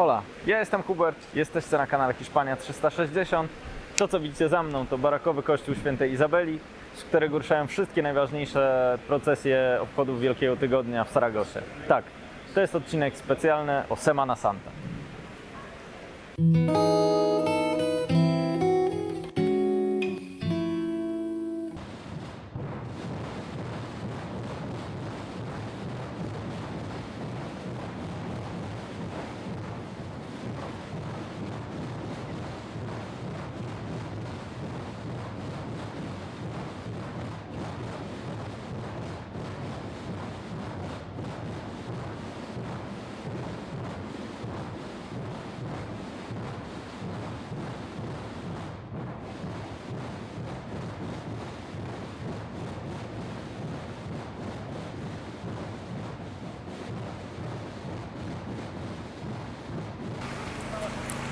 Hola, ja jestem Hubert, jesteście na kanale Hiszpania 360. To co widzicie za mną to barakowy kościół świętej Izabeli, z którego ruszają wszystkie najważniejsze procesje obchodów Wielkiego Tygodnia w Saragosie. Tak, to jest odcinek specjalny o Semana Santa.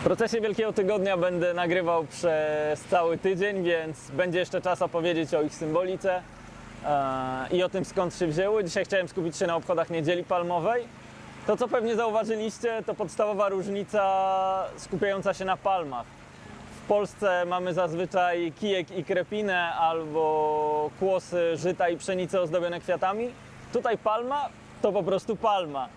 Procesję Wielkiego Tygodnia będę nagrywał przez cały tydzień, więc będzie jeszcze czas opowiedzieć o ich symbolice e, i o tym skąd się wzięły. Dzisiaj chciałem skupić się na obchodach Niedzieli Palmowej. To co pewnie zauważyliście to podstawowa różnica skupiająca się na palmach. W Polsce mamy zazwyczaj kijek i krepinę albo kłosy żyta i pszenicy ozdobione kwiatami. Tutaj palma to po prostu palma.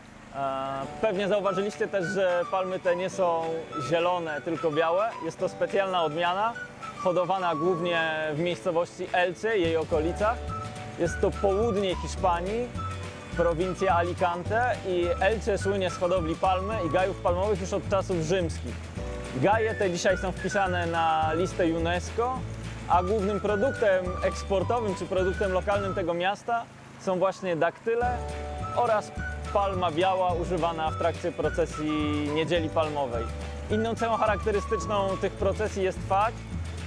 Pewnie zauważyliście też, że palmy te nie są zielone, tylko białe. Jest to specjalna odmiana, hodowana głównie w miejscowości Elche i jej okolicach. Jest to południe Hiszpanii, prowincja Alicante i Elche słynie z hodowli palmy i gajów palmowych już od czasów rzymskich. Gaje te dzisiaj są wpisane na listę UNESCO, a głównym produktem eksportowym czy produktem lokalnym tego miasta są właśnie daktyle oraz palma biała używana w trakcie procesji Niedzieli Palmowej. Inną cechą charakterystyczną tych procesji jest fakt,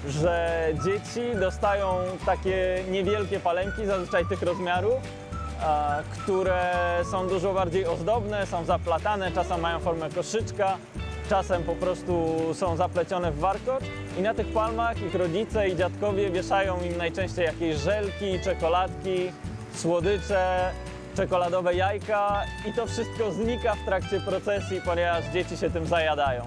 że dzieci dostają takie niewielkie palemki, zazwyczaj tych rozmiarów, które są dużo bardziej ozdobne, są zaplatane, czasem mają formę koszyczka, czasem po prostu są zaplecione w warkocz i na tych palmach ich rodzice i dziadkowie wieszają im najczęściej jakieś żelki, czekoladki, słodycze, czekoladowe jajka i to wszystko znika w trakcie procesji, ponieważ dzieci się tym zajadają.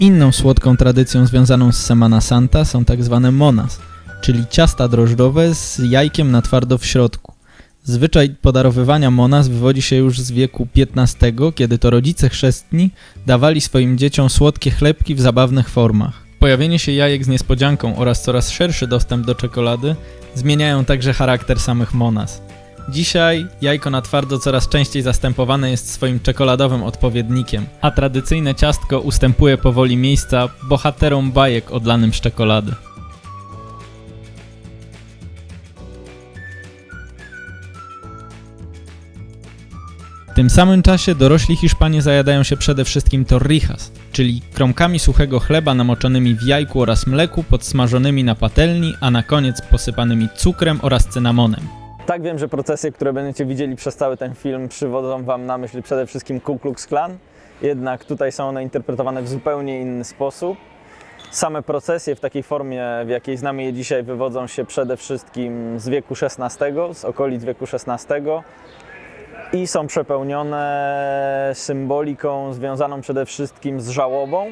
Inną słodką tradycją związaną z Semana Santa są tak zwane monas, czyli ciasta drożdżowe z jajkiem na twardo w środku. Zwyczaj podarowywania monas wywodzi się już z wieku XV, kiedy to rodzice chrzestni dawali swoim dzieciom słodkie chlebki w zabawnych formach. Pojawienie się jajek z niespodzianką oraz coraz szerszy dostęp do czekolady zmieniają także charakter samych monas. Dzisiaj jajko na twardo coraz częściej zastępowane jest swoim czekoladowym odpowiednikiem, a tradycyjne ciastko ustępuje powoli miejsca bohaterom bajek odlanym z czekolady. W tym samym czasie dorośli Hiszpanie zajadają się przede wszystkim torrijas, czyli kromkami suchego chleba namoczonymi w jajku oraz mleku, podsmażonymi na patelni, a na koniec posypanymi cukrem oraz cynamonem. Tak wiem, że procesje, które będziecie widzieli przez cały ten film przywodzą Wam na myśl przede wszystkim Ku Klux Klan, jednak tutaj są one interpretowane w zupełnie inny sposób. Same procesje w takiej formie, w jakiej znamy je dzisiaj, wywodzą się przede wszystkim z wieku XVI, z okolic wieku XVI i są przepełnione symboliką związaną przede wszystkim z żałobą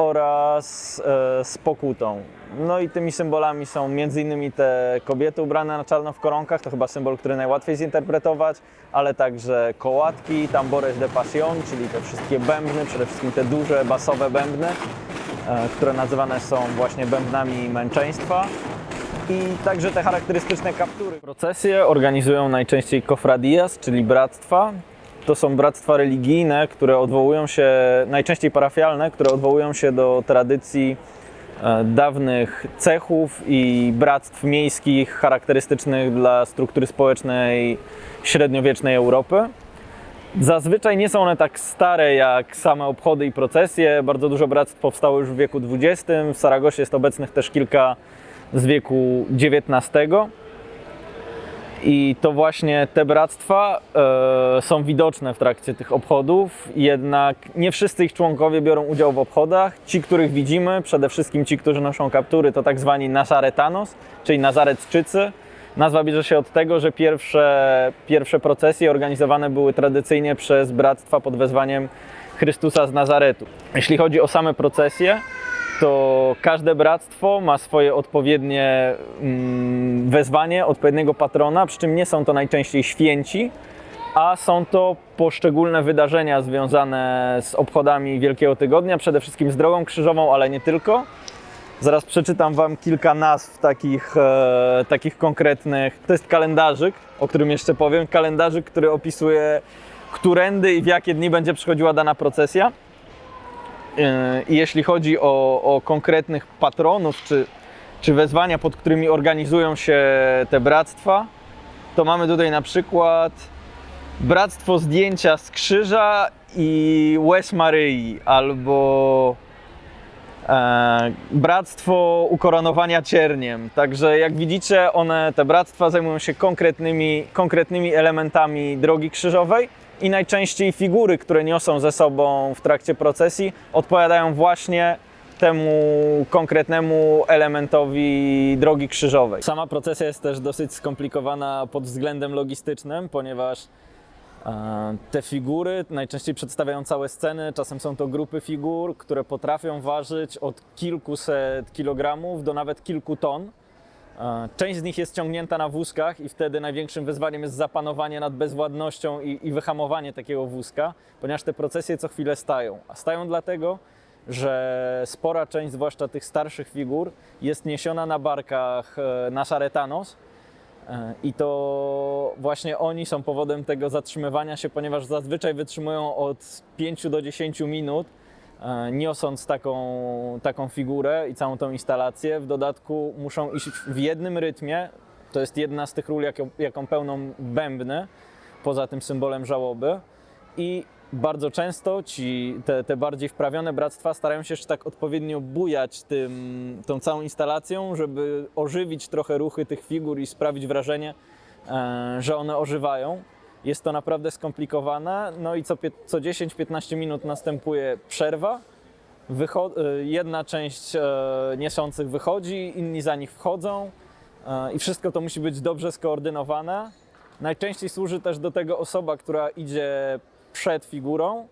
oraz e, z pokutą. No i tymi symbolami są m.in. te kobiety ubrane na czarno w koronkach, to chyba symbol, który najłatwiej zinterpretować, ale także kołatki, tambores de passion, czyli te wszystkie bębny, przede wszystkim te duże basowe bębny, e, które nazywane są właśnie bębnami męczeństwa. I także te charakterystyczne kaptury. Procesje organizują najczęściej cofradías, czyli bractwa. To są bractwa religijne, które odwołują się, najczęściej parafialne, które odwołują się do tradycji e, dawnych cechów i bractw miejskich charakterystycznych dla struktury społecznej średniowiecznej Europy. Zazwyczaj nie są one tak stare jak same obchody i procesje. Bardzo dużo bractw powstało już w wieku XX. W Saragosie jest obecnych też kilka z wieku XIX. I to właśnie te bractwa e, są widoczne w trakcie tych obchodów, jednak nie wszyscy ich członkowie biorą udział w obchodach. Ci, których widzimy, przede wszystkim ci, którzy noszą kaptury, to tak zwani Nazaretanos, czyli Nazaretczycy. Nazwa bierze się od tego, że pierwsze, pierwsze procesje organizowane były tradycyjnie przez bractwa pod wezwaniem Chrystusa z Nazaretu. Jeśli chodzi o same procesje, to każde bractwo ma swoje odpowiednie mm, wezwanie, odpowiedniego patrona, przy czym nie są to najczęściej święci, a są to poszczególne wydarzenia związane z obchodami Wielkiego Tygodnia, przede wszystkim z Drogą Krzyżową, ale nie tylko. Zaraz przeczytam Wam kilka nazw takich, e, takich konkretnych. To jest kalendarzyk, o którym jeszcze powiem. Kalendarzyk, który opisuje, którędy i w jakie dni będzie przychodziła dana procesja. E, I jeśli chodzi o, o konkretnych patronów czy, czy wezwania, pod którymi organizują się te bractwa, to mamy tutaj na przykład Bractwo Zdjęcia z Krzyża i Łez Maryi, albo e, Bractwo Ukoronowania Cierniem. Także jak widzicie, one, te bractwa zajmują się konkretnymi, konkretnymi elementami drogi krzyżowej i najczęściej figury, które niosą ze sobą w trakcie procesji, odpowiadają właśnie temu konkretnemu elementowi drogi krzyżowej. Sama procesja jest też dosyć skomplikowana pod względem logistycznym, ponieważ E, Te figury najczęściej przedstawiają całe sceny, czasem są to grupy figur, które potrafią ważyć od kilkuset kilogramów do nawet kilku ton. Część z nich jest ciągnięta na wózkach i wtedy największym wyzwaniem jest zapanowanie nad bezwładnością i, i wyhamowanie takiego wózka, ponieważ te procesje co chwilę stają. A stają dlatego, że spora część, zwłaszcza tych starszych figur, jest niesiona na barkach e, na szaretanos, E, I to właśnie oni są powodem tego zatrzymywania się, ponieważ zazwyczaj wytrzymują od 5 do 10 minut, niosąc taką, taką figurę i całą tą instalację. W dodatku muszą iść w jednym rytmie. To jest jedna z tych ról, jaką, jaką pełną bębny, poza tym symbolem żałoby. I bardzo często ci, te, te bardziej wprawione bractwa starają się jeszcze tak odpowiednio bujać tym, tą całą instalacją, żeby ożywić trochę ruchy tych figur i sprawić wrażenie, e, że one ożywają. Jest to naprawdę skomplikowane, no i co, co 10-15 minut następuje przerwa. Wycho- e, jedna część e, wychodzi, inni za nich wchodzą e, i wszystko to musi być dobrze skoordynowane. Najczęściej służy też do tego osoba, która idzie przed figurą,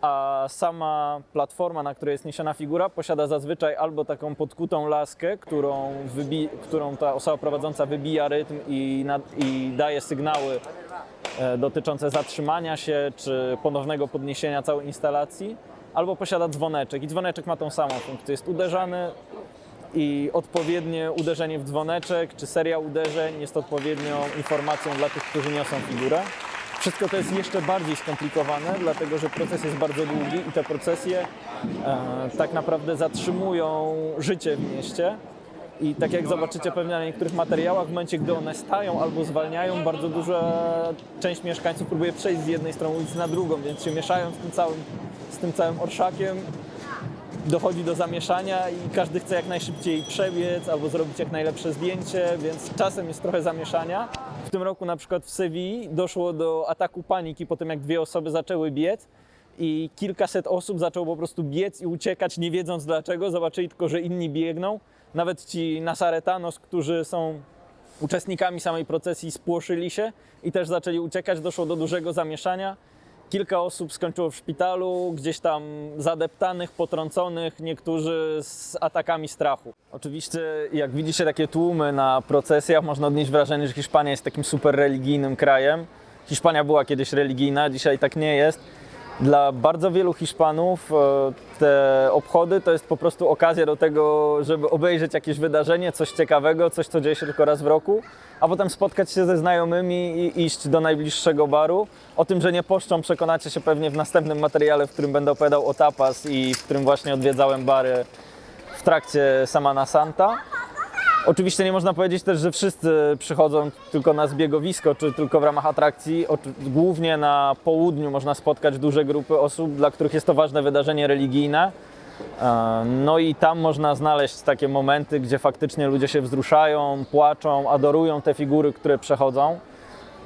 a sama platforma, na której jest niesiona figura, posiada zazwyczaj albo taką podkutą laskę, którą, którą ta osoba prowadząca wybija rytm i, i daje sygnały dotyczące zatrzymania się czy ponownego podniesienia całej instalacji, albo posiada dzwoneczek i dzwoneczek ma tą samą funkcję. Jest uderzany i odpowiednie uderzenie w dzwoneczek czy seria uderzeń jest odpowiednią informacją dla tych, którzy niosą figurę. Wszystko to jest jeszcze bardziej skomplikowane, dlatego że proces jest bardzo długi i te procesje e, tak naprawdę zatrzymują życie w mieście. I tak jak zobaczycie pewnie na niektórych materiałach, w momencie gdy one stają albo zwalniają, bardzo duża część mieszkańców próbuje przejść z jednej strony ulicy na drugą, więc się mieszają z tym całym, z tym całym orszakiem dochodzi do zamieszania i każdy chce jak najszybciej przebiec albo zrobić jak najlepsze zdjęcie, więc czasem jest trochę zamieszania. W tym roku na przykład w Sewilli doszło do ataku paniki po tym, jak dwie osoby zaczęły biec i kilkaset osób zaczęło po prostu biec i uciekać, nie wiedząc dlaczego. Zobaczyli tylko, że inni biegną. Nawet ci Nasaretanos, którzy są uczestnikami samej procesji, spłoszyli się i też zaczęli uciekać. Doszło do dużego zamieszania. Kilka osób skończyło w szpitalu, gdzieś tam zadeptanych, potrąconych, niektórzy z atakami strachu. Oczywiście, jak widzicie takie tłumy na procesjach, można odnieść wrażenie, że Hiszpania jest takim super religijnym krajem. Hiszpania była kiedyś religijna, dzisiaj tak nie jest. Dla bardzo wielu Hiszpanów e, te obchody to jest po prostu okazja do tego, żeby obejrzeć jakieś wydarzenie, coś ciekawego, coś, co dzieje się tylko raz w roku, a potem spotkać się ze znajomymi i iść do najbliższego baru. O tym, że nie poszczą, przekonacie się pewnie w następnym materiale, w którym będę opowiadał o tapas i w którym właśnie odwiedzałem bary w trakcie Samana Santa. Oczywiście nie można powiedzieć też, że wszyscy przychodzą tylko na zbiegowisko, czy tylko w ramach atrakcji. Głównie na południu można spotkać duże grupy osób, dla których jest to ważne wydarzenie religijne. E, No i tam można znaleźć takie momenty, gdzie faktycznie ludzie się wzruszają, płaczą, adorują te figury, które przechodzą.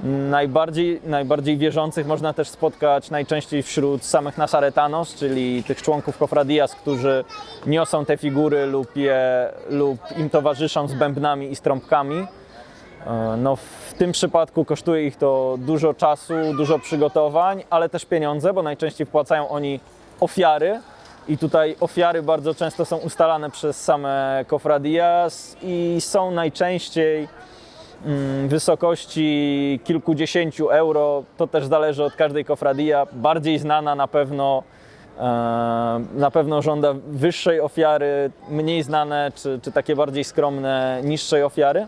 Najbardziej, najbardziej wierzących można też spotkać najczęściej wśród samych Nasaretanos, czyli tych członków Kofradias, którzy niosą te figury lub, je, lub im towarzyszą z bębnami i z trąbkami. E, No, w tym przypadku kosztuje ich to dużo czasu, dużo przygotowań, ale też pieniądze, bo najczęściej wpłacają oni ofiary. I tutaj ofiary bardzo często są ustalane przez same cofradias i są najczęściej wysokości kilkudziesięciu euro. To też zależy od każdej kofradia. Bardziej znana na pewno, e, na pewno żąda wyższej ofiary, mniej znane czy, czy takie bardziej skromne, niższej ofiary.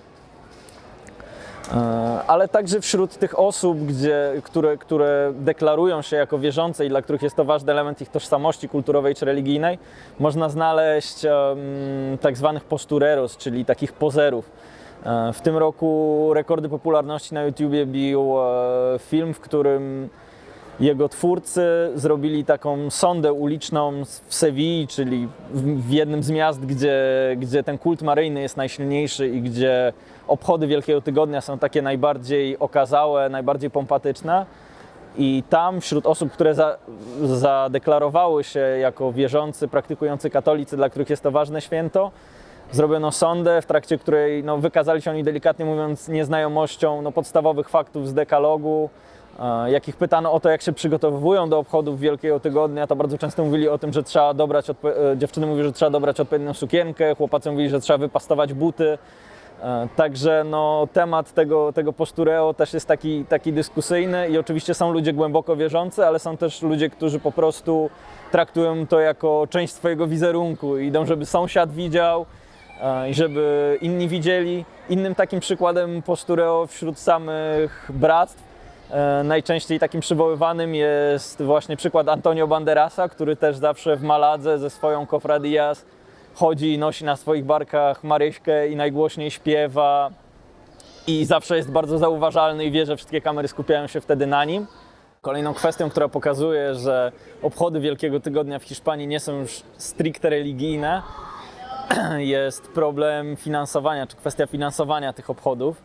E, Ale także wśród tych osób, gdzie, które, które deklarują się jako wierzące i dla których jest to ważny element ich tożsamości kulturowej czy religijnej, można znaleźć em, tak zwanych postureros, czyli takich pozerów. E, W tym roku rekordy popularności na YouTubie bił e, film, w którym jego twórcy zrobili taką sondę uliczną w Sewilli, czyli w, jednym z miast, gdzie, gdzie ten kult maryjny jest najsilniejszy i gdzie obchody Wielkiego Tygodnia są takie najbardziej okazałe, najbardziej pompatyczne. I tam wśród osób, które za, zadeklarowały się jako wierzący, praktykujący katolicy, dla których jest to ważne święto, zrobiono sondę, w trakcie której no, wykazali się oni delikatnie mówiąc nieznajomością no, podstawowych faktów z dekalogu. E, Jak ich pytano o to, jak się przygotowują do obchodów Wielkiego Tygodnia, to bardzo często mówili o tym, że trzeba dobrać, e, dziewczyny mówiły, że trzeba dobrać odpowiednią sukienkę, chłopacy mówili, że trzeba wypastować buty. E, Także no, temat tego, tego postureo też jest taki, taki dyskusyjny i oczywiście są ludzie głęboko wierzący, ale są też ludzie, którzy po prostu traktują to jako część swojego wizerunku i idą, żeby sąsiad widział i żeby inni widzieli. Innym takim przykładem postureo wśród samych bractw e, najczęściej takim przywoływanym jest właśnie przykład Antonio Banderasa, który też zawsze w Maladze ze swoją Cofradias chodzi i nosi na swoich barkach Maryśkę i najgłośniej śpiewa i zawsze jest bardzo zauważalny i wie, że wszystkie kamery skupiają się wtedy na nim. Kolejną kwestią, która pokazuje, że obchody Wielkiego Tygodnia w Hiszpanii nie są już stricte religijne, jest problem finansowania, czy kwestia finansowania tych obchodów.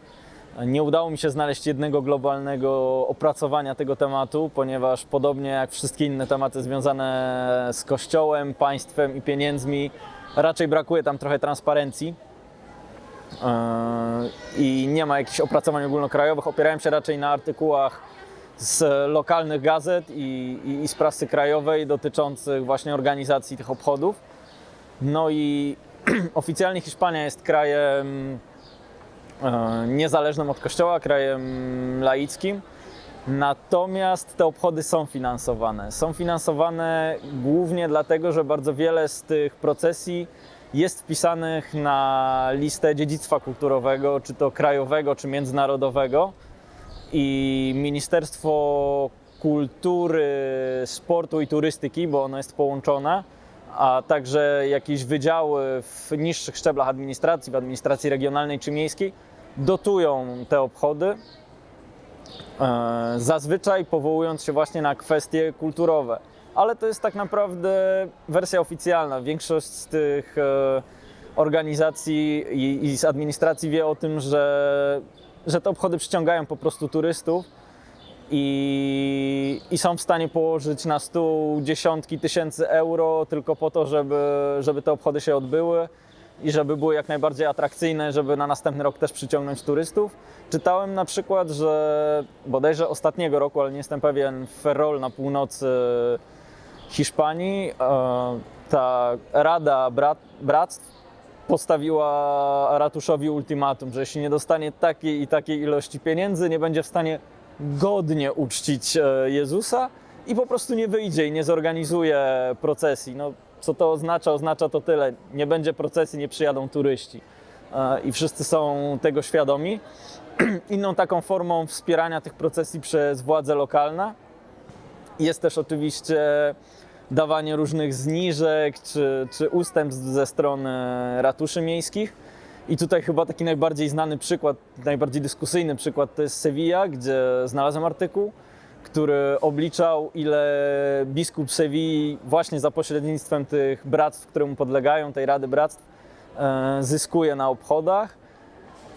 Nie udało mi się znaleźć jednego globalnego opracowania tego tematu, ponieważ podobnie jak wszystkie inne tematy związane z Kościołem, państwem i pieniędzmi, raczej brakuje tam trochę transparencji. Yy, I nie ma jakichś opracowań ogólnokrajowych. Opierałem się raczej na artykułach z lokalnych gazet i, i, i z prasy krajowej dotyczących właśnie organizacji tych obchodów. No i oficjalnie Hiszpania jest krajem e, niezależnym od kościoła, krajem laickim. Natomiast te obchody są finansowane. Są finansowane głównie dlatego, że bardzo wiele z tych procesji jest wpisanych na listę dziedzictwa kulturowego, czy to krajowego, czy międzynarodowego. I Ministerstwo Kultury, Sportu i Turystyki, bo ono jest połączone, a także jakieś wydziały w niższych szczeblach administracji, w administracji regionalnej czy miejskiej, dotują te obchody. E, Zazwyczaj powołując się właśnie na kwestie kulturowe. Ale to jest tak naprawdę wersja oficjalna. Większość z tych e, organizacji i, z administracji wie o tym, że, że te obchody przyciągają po prostu turystów i, i są w stanie położyć na stół dziesiątki tysięcy euro tylko po to, żeby, żeby te obchody się odbyły i żeby były jak najbardziej atrakcyjne, żeby na następny rok też przyciągnąć turystów. Czytałem na przykład, że bodajże ostatniego roku, ale nie jestem pewien, w Ferrol na północy Hiszpanii e, ta Rada Brat, Bractw postawiła ratuszowi ultimatum, że jeśli nie dostanie takiej i takiej ilości pieniędzy, nie będzie w stanie godnie uczcić e, Jezusa i po prostu nie wyjdzie i nie zorganizuje procesji. No, co to oznacza? Oznacza to tyle. Nie będzie procesji, nie przyjadą turyści. E, I wszyscy są tego świadomi. Inną taką formą wspierania tych procesji przez władze lokalne jest też oczywiście dawanie różnych zniżek czy, czy ustępstw ze strony ratuszy miejskich. I tutaj chyba taki najbardziej znany przykład, najbardziej dyskusyjny przykład to jest Sevilla, gdzie znalazłem artykuł, który obliczał, ile biskup Sewilli właśnie za pośrednictwem tych bractw, które mu podlegają, tej Rady Bractw, e, zyskuje na obchodach.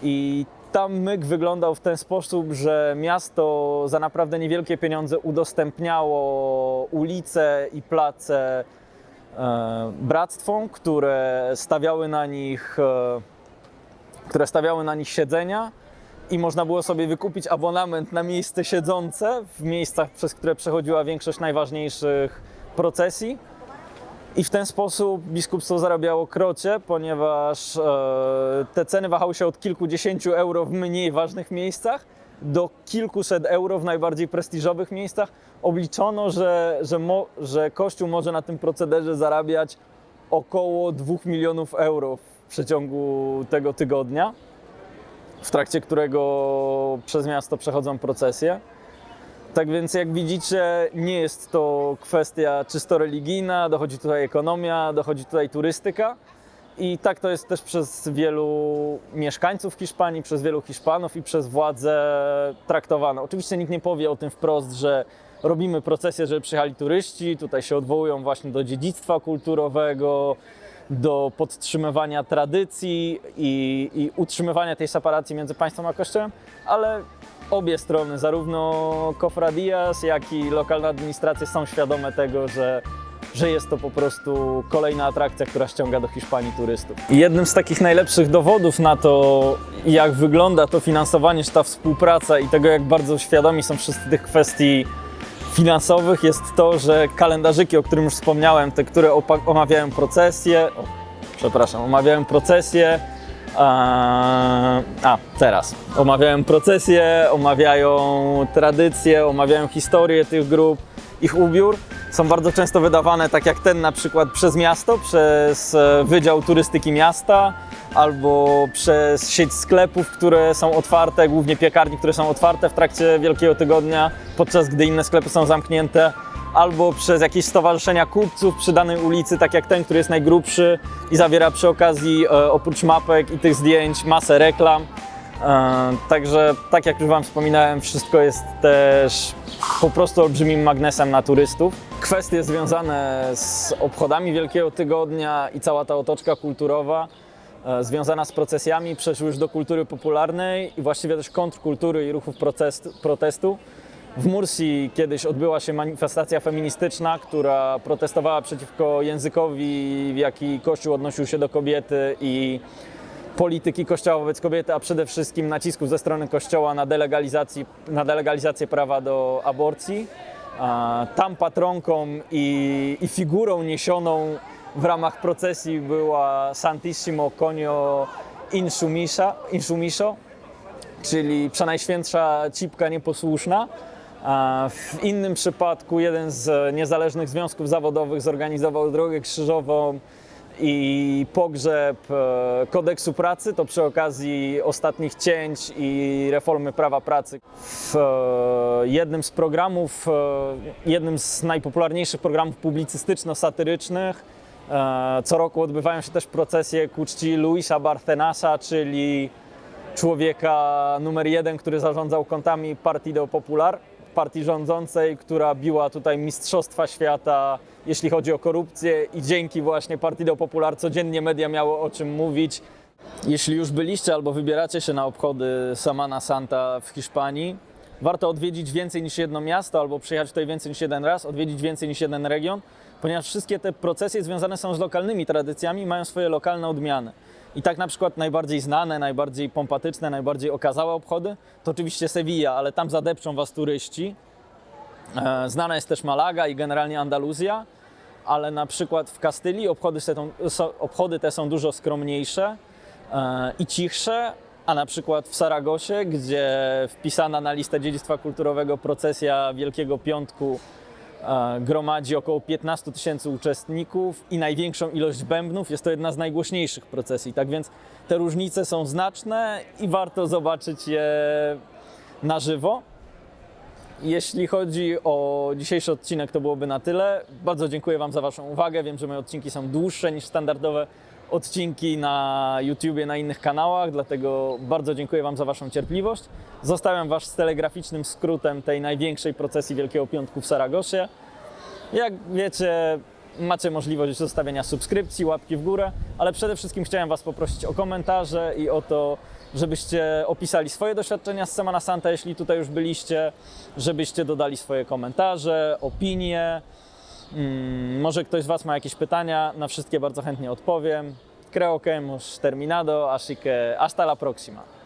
I tam myk wyglądał w ten sposób, że miasto za naprawdę niewielkie pieniądze udostępniało ulice i place e, bractwom, które stawiały na nich, e, które stawiały na nich siedzenia i można było sobie wykupić abonament na miejsce siedzące w miejscach, przez które przechodziła większość najważniejszych procesji. I w ten sposób biskupstwo zarabiało krocie, ponieważ e, te ceny wahały się od kilkudziesięciu euro w mniej ważnych miejscach do kilkuset euro w najbardziej prestiżowych miejscach. Obliczono, że, że, mo, że Kościół może na tym procederze zarabiać około 2 milionów euro przeciągu tego tygodnia, w trakcie którego przez miasto przechodzą procesje. Tak więc, jak widzicie, nie jest to kwestia czysto religijna, dochodzi tutaj ekonomia, dochodzi tutaj turystyka. I tak to jest też przez wielu mieszkańców Hiszpanii, przez wielu Hiszpanów i przez władze traktowane. Oczywiście nikt nie powie o tym wprost, że robimy procesję, żeby przyjechali turyści. Tutaj się odwołują właśnie do dziedzictwa kulturowego, do podtrzymywania tradycji i, i utrzymywania tej separacji między państwem a kościołem, ale obie strony, zarówno Cofradías, jak i lokalna administracja są świadome tego, że, że jest to po prostu kolejna atrakcja, która ściąga do Hiszpanii turystów. Jednym z takich najlepszych dowodów na to, jak wygląda to finansowanie, czy ta współpraca i tego, jak bardzo świadomi są wszyscy tych kwestii finansowych, jest to, że kalendarzyki, o którym już wspomniałem, te, które omawiają procesje, o, przepraszam, omawiają procesje, a, a, teraz. Omawiają procesje, omawiają tradycje, omawiają historię tych grup, ich ubiór. Są bardzo często wydawane, tak jak ten na przykład przez miasto, przez e, Wydział Turystyki Miasta, albo przez sieć sklepów, które są otwarte, głównie piekarni, które są otwarte w trakcie Wielkiego Tygodnia, podczas gdy inne sklepy są zamknięte albo przez jakieś stowarzyszenia kupców przy danej ulicy, tak jak ten, który jest najgrubszy i zawiera przy okazji e, oprócz mapek i tych zdjęć masę reklam. E, Także, tak jak już Wam wspominałem, wszystko jest też po prostu olbrzymim magnesem na turystów. Kwestie związane z obchodami Wielkiego Tygodnia i cała ta otoczka kulturowa związana z procesjami przeszły już do kultury popularnej i właściwie też kontrkultury i ruchów protestu. W Mursji kiedyś odbyła się manifestacja feministyczna, która protestowała przeciwko językowi, w jaki Kościół odnosił się do kobiety i polityki Kościoła wobec kobiety, a przede wszystkim nacisków ze strony Kościoła na, na delegalizację prawa do aborcji. Tam patronką i, i figurą niesioną w ramach procesji była Santissimo Conio Insumisha, Insumisho, czyli Przenajświętsza Cipka Nieposłuszna. W innym przypadku jeden z niezależnych związków zawodowych zorganizował drogę krzyżową i pogrzeb e, kodeksu pracy, to przy okazji ostatnich cięć i reformy prawa pracy. W e, jednym z programów, e, jednym z najpopularniejszych programów publicystyczno-satyrycznych co roku odbywają się też procesje ku czci Luisa Barthenasa, czyli człowieka numer jeden, który zarządzał kontami Partido Popular, partii rządzącej, która biła tutaj mistrzostwa świata, jeśli chodzi o korupcję i dzięki właśnie Partido Popular codziennie media miało o czym mówić. Jeśli już byliście albo wybieracie się na obchody Semana Santa w Hiszpanii, warto odwiedzić więcej niż jedno miasto albo przyjechać tutaj więcej niż jeden raz, odwiedzić więcej niż jeden region, ponieważ wszystkie te procesje związane są z lokalnymi tradycjami, mają swoje lokalne odmiany. I tak na przykład najbardziej znane, najbardziej pompatyczne, najbardziej okazałe obchody to oczywiście Sevilla, ale tam zadepczą was turyści. E, Znana jest też Malaga i generalnie Andaluzja, ale na przykład w Kastylii obchody, obchody te są dużo skromniejsze e, i cichsze, a na przykład w Saragosie, gdzie wpisana na listę dziedzictwa kulturowego procesja Wielkiego Piątku gromadzi około 15 tysięcy uczestników i największą ilość bębnów. Jest to jedna z najgłośniejszych procesji. Tak więc te różnice są znaczne i warto zobaczyć je na żywo. Jeśli chodzi o dzisiejszy odcinek, to byłoby na tyle. Bardzo dziękuję Wam za Waszą uwagę. Wiem, że moje odcinki są dłuższe niż standardowe odcinki na YouTubie, na innych kanałach, dlatego bardzo dziękuję Wam za Waszą cierpliwość. Zostawiam Was z telegraficznym skrótem tej największej procesji Wielkiego Piątku w Saragosie. Jak wiecie, macie możliwość zostawienia subskrypcji, łapki w górę, ale przede wszystkim chciałem Was poprosić o komentarze i o to, żebyście opisali swoje doświadczenia z Semana Santa, jeśli tutaj już byliście, żebyście dodali swoje komentarze, opinie. Mm, może ktoś z Was ma jakieś pytania, na wszystkie bardzo chętnie odpowiem. Creo que hemos terminado, así que hasta la próxima.